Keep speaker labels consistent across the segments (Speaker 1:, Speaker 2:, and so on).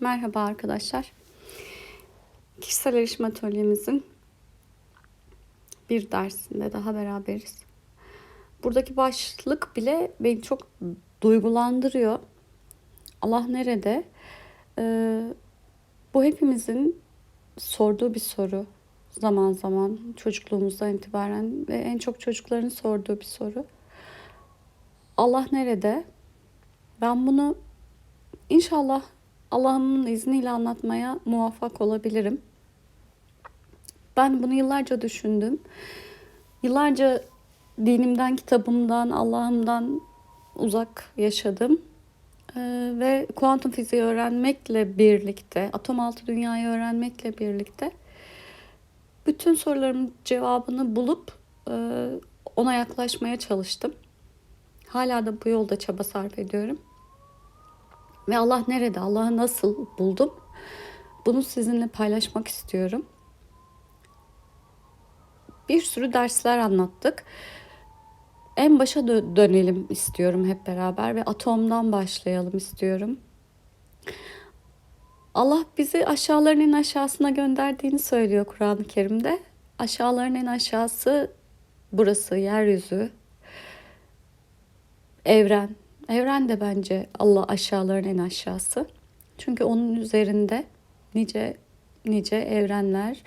Speaker 1: Merhaba arkadaşlar. Kişisel erişim atölyemizin bir dersinde daha beraberiz. Buradaki başlık bile beni çok duygulandırıyor. Allah nerede? Ee, bu hepimizin sorduğu bir soru. Zaman zaman çocukluğumuzdan itibaren ve en çok çocukların sorduğu bir soru. Allah nerede? Ben bunu inşallah Allah'ın izniyle anlatmaya muvaffak olabilirim. Ben bunu yıllarca düşündüm. Yıllarca dinimden, kitabımdan, Allah'ımdan uzak yaşadım. Ee, ve kuantum fiziği öğrenmekle birlikte, atom altı dünyayı öğrenmekle birlikte bütün sorularımın cevabını bulup e, ona yaklaşmaya çalıştım. Hala da bu yolda çaba sarf ediyorum. Ve Allah nerede? Allah'ı nasıl buldum? Bunu sizinle paylaşmak istiyorum. Bir sürü dersler anlattık. En başa dö- dönelim istiyorum hep beraber ve atomdan başlayalım istiyorum. Allah bizi aşağıların en aşağısına gönderdiğini söylüyor Kur'an-ı Kerim'de. Aşağıların en aşağısı burası, yeryüzü, evren. Evren de bence Allah aşağıların en aşağısı. Çünkü onun üzerinde nice nice evrenler,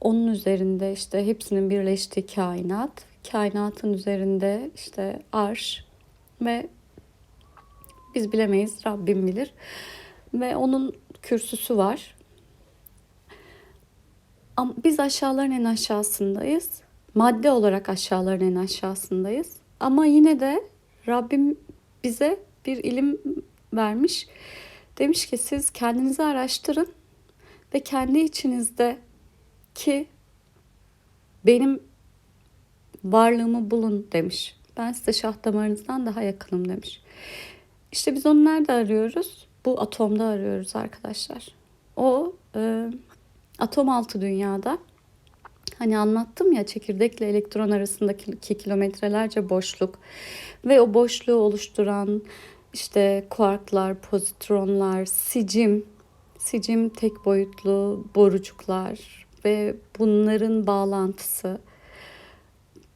Speaker 1: onun üzerinde işte hepsinin birleştiği kainat, kainatın üzerinde işte arş ve biz bilemeyiz, Rabbim bilir. Ve onun kürsüsü var. Ama biz aşağıların en aşağısındayız. Madde olarak aşağıların en aşağısındayız. Ama yine de Rabbim bize bir ilim vermiş. Demiş ki siz kendinizi araştırın ve kendi içinizde ki benim varlığımı bulun demiş. Ben size şah damarınızdan daha yakınım demiş. İşte biz onu nerede arıyoruz? Bu atomda arıyoruz arkadaşlar. O e, atom altı dünyada Hani anlattım ya çekirdekle elektron arasındaki kilometrelerce boşluk ve o boşluğu oluşturan işte kuarklar, pozitronlar, sicim, sicim tek boyutlu borucuklar ve bunların bağlantısı.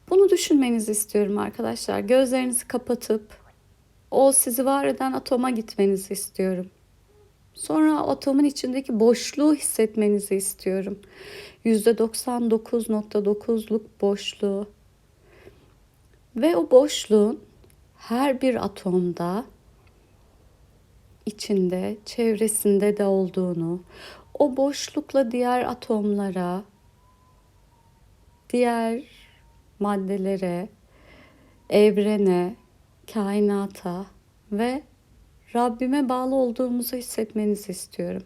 Speaker 1: Bunu düşünmenizi istiyorum arkadaşlar. Gözlerinizi kapatıp o sizi var eden atoma gitmenizi istiyorum. Sonra atomun içindeki boşluğu hissetmenizi istiyorum. %99.9'luk boşluğu. Ve o boşluğun her bir atomda içinde, çevresinde de olduğunu, o boşlukla diğer atomlara, diğer maddelere, evrene, kainata ve Rabbime bağlı olduğumuzu hissetmenizi istiyorum.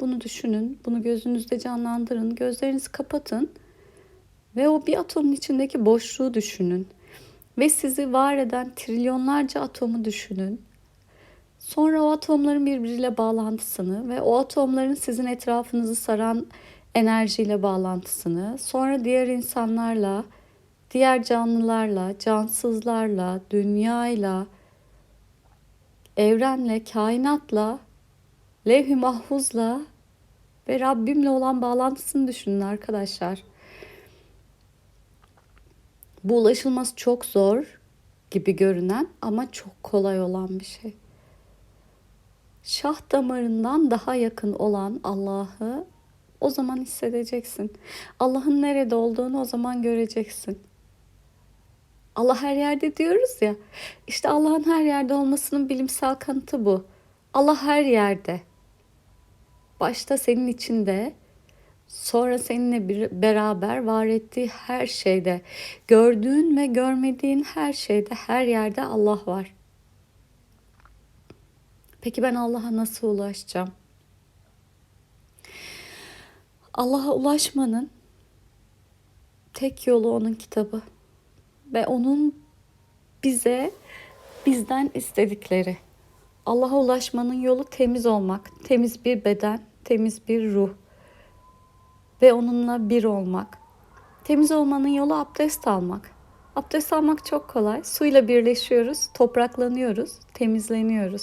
Speaker 1: Bunu düşünün, bunu gözünüzde canlandırın, gözlerinizi kapatın ve o bir atomun içindeki boşluğu düşünün. Ve sizi var eden trilyonlarca atomu düşünün. Sonra o atomların birbiriyle bağlantısını ve o atomların sizin etrafınızı saran enerjiyle bağlantısını, sonra diğer insanlarla, diğer canlılarla, cansızlarla, dünyayla, evrenle, kainatla, levh-i mahfuzla ve Rabbimle olan bağlantısını düşünün arkadaşlar. Bu ulaşılması çok zor gibi görünen ama çok kolay olan bir şey. Şah damarından daha yakın olan Allah'ı o zaman hissedeceksin. Allah'ın nerede olduğunu o zaman göreceksin. Allah her yerde diyoruz ya. İşte Allah'ın her yerde olmasının bilimsel kanıtı bu. Allah her yerde. Başta senin içinde, sonra seninle bir, beraber var ettiği her şeyde, gördüğün ve görmediğin her şeyde, her yerde Allah var. Peki ben Allah'a nasıl ulaşacağım? Allah'a ulaşmanın tek yolu onun kitabı ve onun bize bizden istedikleri. Allah'a ulaşmanın yolu temiz olmak, temiz bir beden, temiz bir ruh ve onunla bir olmak. Temiz olmanın yolu abdest almak. Abdest almak çok kolay. Suyla birleşiyoruz, topraklanıyoruz, temizleniyoruz.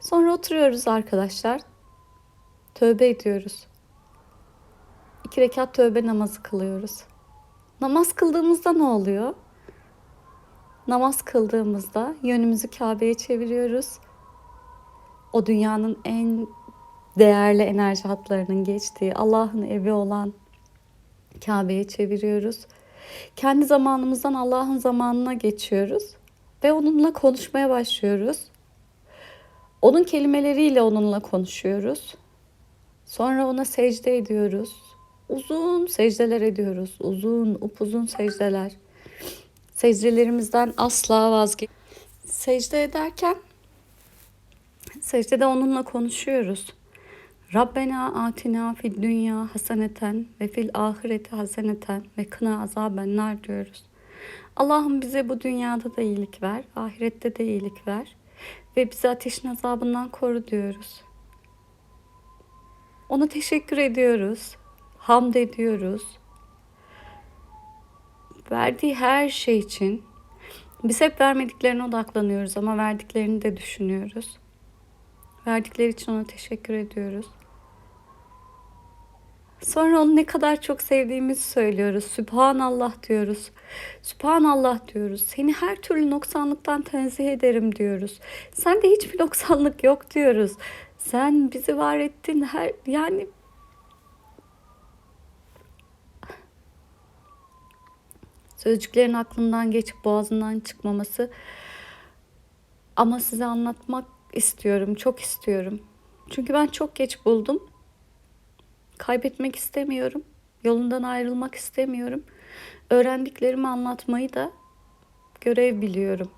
Speaker 1: Sonra oturuyoruz arkadaşlar. Tövbe ediyoruz. İki rekat tövbe namazı kılıyoruz. Namaz kıldığımızda ne oluyor? Namaz kıldığımızda yönümüzü Kabe'ye çeviriyoruz. O dünyanın en değerli enerji hatlarının geçtiği Allah'ın evi olan Kabe'ye çeviriyoruz. Kendi zamanımızdan Allah'ın zamanına geçiyoruz ve onunla konuşmaya başlıyoruz. Onun kelimeleriyle onunla konuşuyoruz. Sonra ona secde ediyoruz. Uzun secdeler ediyoruz. Uzun, upuzun secdeler. Secdelerimizden asla vazgeç. Secde ederken secdede onunla konuşuyoruz. Rabbena atina fid dünya haseneten ve fil ahireti haseneten ve kına azaben nar diyoruz. Allah'ım bize bu dünyada da iyilik ver, ahirette de iyilik ver ve bizi ateşin azabından koru diyoruz. Ona teşekkür ediyoruz, hamd ediyoruz. Verdiği her şey için biz hep vermediklerine odaklanıyoruz ama verdiklerini de düşünüyoruz. Verdikleri için ona teşekkür ediyoruz. Sonra onu ne kadar çok sevdiğimizi söylüyoruz. Sübhanallah diyoruz. Sübhanallah diyoruz. Seni her türlü noksanlıktan tenzih ederim diyoruz. Sende hiçbir noksanlık yok diyoruz. Sen bizi var ettin her yani sözcüklerin aklından geçip boğazından çıkmaması ama size anlatmak istiyorum, çok istiyorum. Çünkü ben çok geç buldum. Kaybetmek istemiyorum. Yolundan ayrılmak istemiyorum. Öğrendiklerimi anlatmayı da görev biliyorum.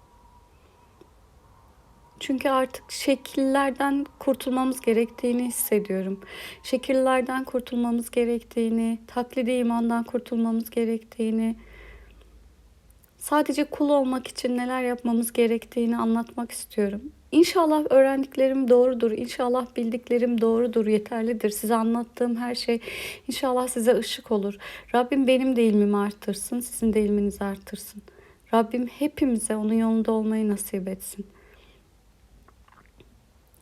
Speaker 1: Çünkü artık şekillerden kurtulmamız gerektiğini hissediyorum. Şekillerden kurtulmamız gerektiğini, taklidi imandan kurtulmamız gerektiğini, sadece kul olmak için neler yapmamız gerektiğini anlatmak istiyorum. İnşallah öğrendiklerim doğrudur. İnşallah bildiklerim doğrudur, yeterlidir. Size anlattığım her şey inşallah size ışık olur. Rabbim benim de ilmimi artırsın, sizin de ilminizi artırsın. Rabbim hepimize onun yolunda olmayı nasip etsin.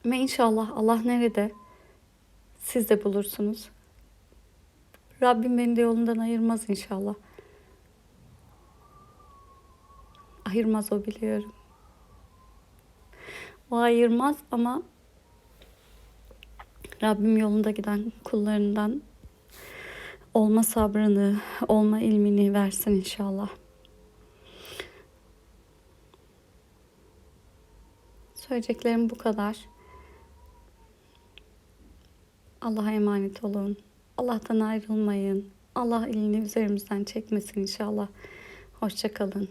Speaker 1: Ve inşallah Allah nerede? Siz de bulursunuz. Rabbim beni de yolundan ayırmaz inşallah. Ayırmaz o biliyorum. O ayırmaz ama Rabbim yolunda giden kullarından olma sabrını, olma ilmini versin inşallah. Söyleyeceklerim bu kadar. Allah'a emanet olun. Allah'tan ayrılmayın. Allah elini üzerimizden çekmesin inşallah. Hoşçakalın.